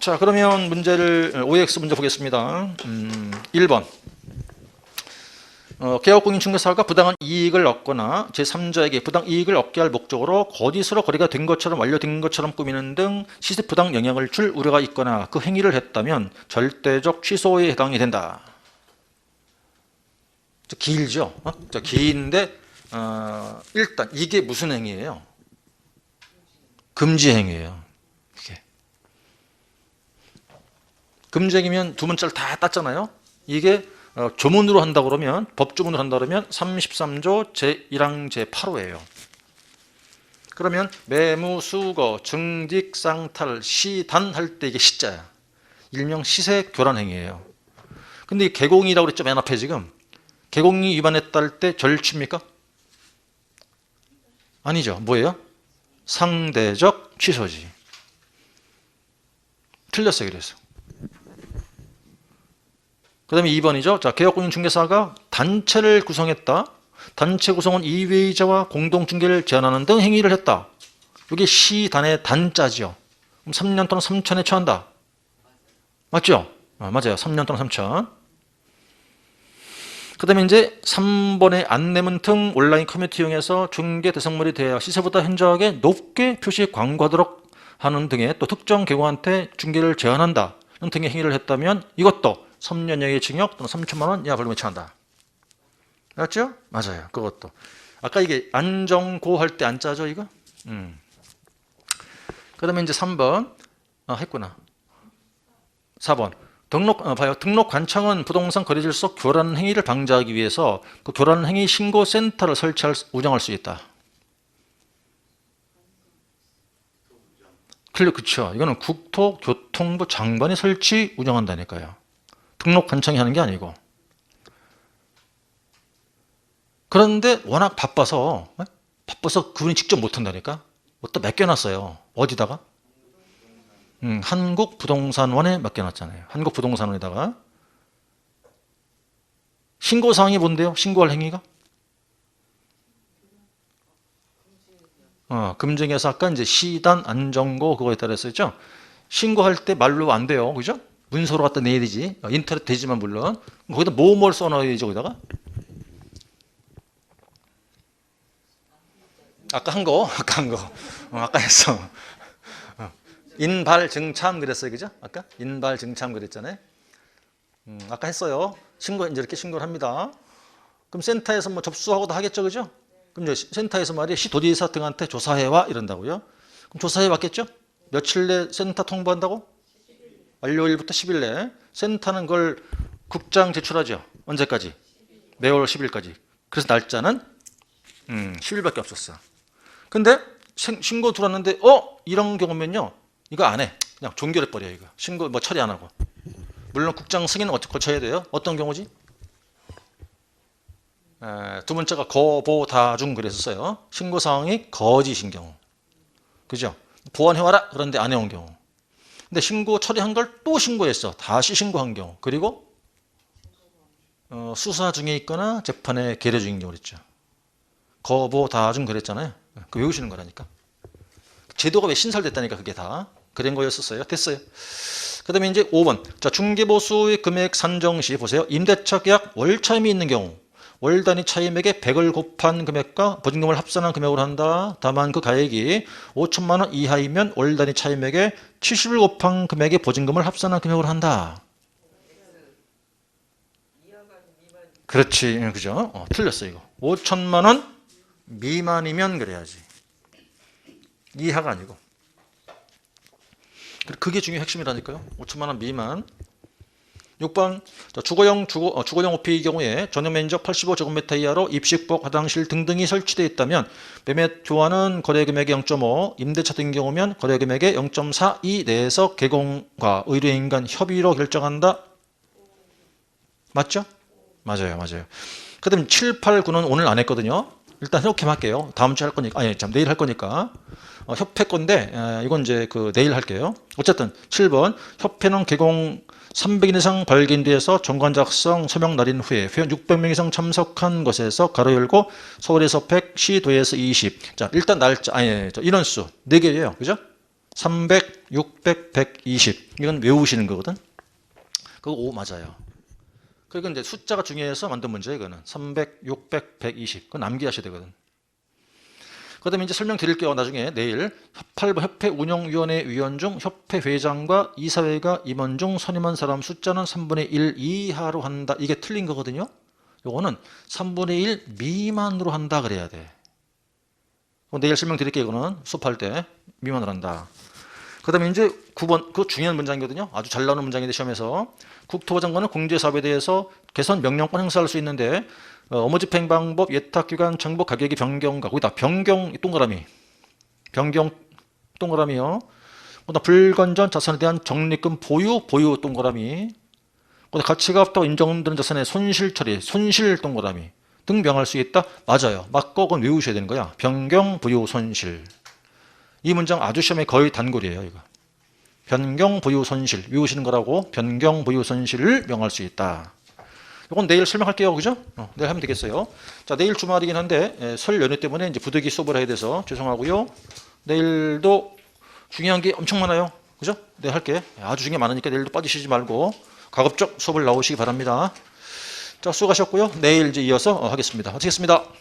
자, 그러면 문제를 OX 문제 보겠습니다. 음, 1번. 어, 개업공인 중개사가 부당한 이익을 얻거나 제3자에게 부당 이익을 얻게 할 목적으로 거짓으로 거래가 된 것처럼 완료된 것처럼 꾸미는 등 시세 부당 영향을 줄 우려가 있거나 그 행위를 했다면 절대적 취소에 해당이 된다. 저 길죠? 어? 저 긴데 어, 일단 이게 무슨 행위예요? 금지 행위예요. 이게 행위면 두 문자를 다 땄잖아요. 이게 어, 조문으로 한다 그러면 법조문으로 한다 그러면 33조 제1항 제8호예요. 그러면 매무 수거 증직 쌍탈 시단 할 때 이게 시자야. 일명 시세 교란 행위예요. 근데 이 개공이라고 그랬죠 맨 앞에 지금 개공이 위반했다 할 때 절취입니까? 아니죠. 뭐예요? 상대적 취소지. 틀렸어요. 그래서. 그 다음에 2번이죠. 자, 개업공인 중개사가 단체를 구성했다. 단체 구성은 이외의자와 공동중개를 제한하는 등 행위를 했다. 이게 시단의 단자죠. 그럼 3년 또는 3천에 처한다. 맞죠? 아, 맞아요. 3년 또는 3천. 그 다음에 이제 3번의 안내문 등 온라인 커뮤니티 이용해서 중개 대상물이 되어 시세보다 현저하게 높게 표시 광고하도록 하는 등의 또 특정 개공한테 중개를 제한한다. 등의 행위를 했다면 이것도 3년형의 징역 또는 3천만 원 이하 벌금에 처한다. 맞죠? 맞아요. 그것도. 아까 이게 안정고 할 때 안 짜죠, 이거? 음. 그 다음에 이제 3번. 아, 했구나. 4번. 등록, 어, 봐요. 등록 관청은 부동산 거래질서 교란 행위를 방지하기 위해서 그 교란 행위 신고 센터를 설치할, 수- 운영할 수 있다. 클릭, 그쵸. 이거는 국토교통부 장관이 설치, 운영한다니까요. 등록 관청이 하는 게 아니고. 그런데 워낙 바빠서, 어? 바빠서 그분이 직접 못한다니까? 어디다 맡겨놨어요. 어디다가? 음, 한국부동산원에 맡겨놨잖아요. 한국부동산원에다가. 신고사항이 뭔데요? 신고할 행위가? 어, 금증에서 아까 이제 시단 안정고 그거에 따라 했었죠. 신고할 때 말로 안 돼요. 그죠? 문서로 갖다 내야 되지. 어, 인터넷 되지만 물론. 거기다 뭐뭘 써놔야지 거기다가. 아까 한 거, 아까 한 거. 어, 아까 했어. 어. 인발 증참 그랬어요. 그죠? 아까 인발 증참 그랬잖아요. 음, 아까 했어요. 신고 이제 이렇게 신고를 합니다. 그럼 센터에서 뭐 접수하고도 하겠죠. 그죠? 그럼 이제 센터에서 말이야 시도지사 등한테 조사해 와 이런다고요. 그럼 조사해 왔겠죠? 며칠 내 센터 통보한다고? 완료일부터 10일 내 센터는 그걸 국장 제출하죠. 언제까지? 매월 10일까지. 그래서 날짜는 음, 10일밖에 없었어. 근데 신- 신고 들어왔는데 어 이런 경우면요 이거 안 해. 그냥 종결해 버려 이거. 신고 뭐 처리 안 하고. 물론 국장 승인은 어떻게 거쳐야 돼요? 어떤 경우지? 에, 두 번째가 거보다중 그랬었어요. 신고 사항이 거짓인 경우. 그죠? 보완해와라 그런데 안 해온 경우. 근데 신고 처리한 걸 또 신고했어. 다시 신고한 경우. 그리고 어, 수사 중에 있거나 재판에 계류 중인 경우 그랬죠. 거보다중 그랬잖아요. 그 외우시는 거라니까. 제도가 왜 신설됐다니까 그게 다. 그런 거였었어요. 됐어요. 그 다음에 이제 5번. 자, 중개보수의 금액 산정 시 보세요. 임대차 계약 월차임이 있는 경우. 월 단위 차임액에 100을 곱한 금액과 보증금을 합산한 금액으로 한다. 다만 그 가액이 5천만 원 이하이면 월 단위 차임액에 70을 곱한 금액의 보증금을 합산한 금액으로 한다. 그렇지. 예, 그죠? 어, 틀렸어 이거. 5천만 원 미만이면 그래야지. 이하가 아니고. 그게 중요 핵심이라니까요. 5천만 원 미만. 6번 자, 주거용 주거, 어, 주거용 오피의 경우에 전용 면적 85제곱미터 이하로 입식복, 화장실 등등이 설치되어 있다면 매매 조합은 거래 금액의 0.5, 임대차 등 경우면 거래 금액의 0.42 내에서 개공과 의뢰인 간 협의로 결정한다. 맞죠? 맞아요, 맞아요. 그 다음 7, 8, 9는 오늘 안 했거든요. 일단 이렇게 할게요. 다음 주에 할 거니까 아니 참 내일 할 거니까 어, 협회 건데 에, 이건 이제 그 내일 할게요. 어쨌든 7번 협회는 개공 300인 이상 발견돼서 정관 작성 서명 날인 후에 회원 600명 이상 참석한 것에서 가로 열고 서울에서 100, 시도에서 20. 자 일단 날짜 아니 저 인원수 4개예요, 그죠? 300, 600, 120. 이건 외우시는 거거든. 그거 5 맞아요. 그리고 이제 숫자가 중요해서 만든 문제 이거는 300, 600, 120. 그건 암기하셔야 되거든. 그다음에 이제 설명드릴게요. 나중에 내일 협팔 협회 운영위원회 위원 중 협회 회장과 이사회가 임원 중 선임한 사람 숫자는 3분의 1 이하로 한다. 이게 틀린 거거든요. 요거는 3분의 1 미만으로 한다 그래야 돼. 어, 내일 설명드릴게요. 이거는 수업할 때 미만으로 한다. 그 다음에 이제 9번 그 중요한 문장이거든요. 아주 잘 나오는 문장인데 시험에서 국토부 장관은 공제사업에 대해서 개선 명령권 행사할 수 있는데 어, 업무 집행 방법, 예탁 기간, 정보 가격이 변경과 거기다 변경 동그라미, 변경 동그라미요. 그다음 불건전 자산에 대한 적립금 보유, 보유 동그라미. 그다음 가치가 없다고 인정되는 자산의 손실 처리, 손실 동그라미 등 명할 수 있다. 맞아요. 맞고 그건 외우셔야 되는 거야. 변경, 부유, 손실. 이 문장 아주 시험에 거의 단골이에요. 이거. 변경, 부유, 손실 외우시는 거라고 변경, 부유, 손실을 명할 수 있다. 이건 내일 설명할게요. 그죠? 어, 내일 하면 되겠어요. 자, 내일 주말이긴 한데 에, 설 연휴 때문에 이제 부득이 수업을 해야 돼서 죄송하고요. 내일도 중요한 게 엄청 많아요. 그죠? 내일 할게. 아주 중요한 게 많으니까 내일도 빠지시지 말고 가급적 수업을 나오시기 바랍니다. 자, 수고하셨고요. 내일 이제 이어서 어, 하겠습니다. 마치겠습니다.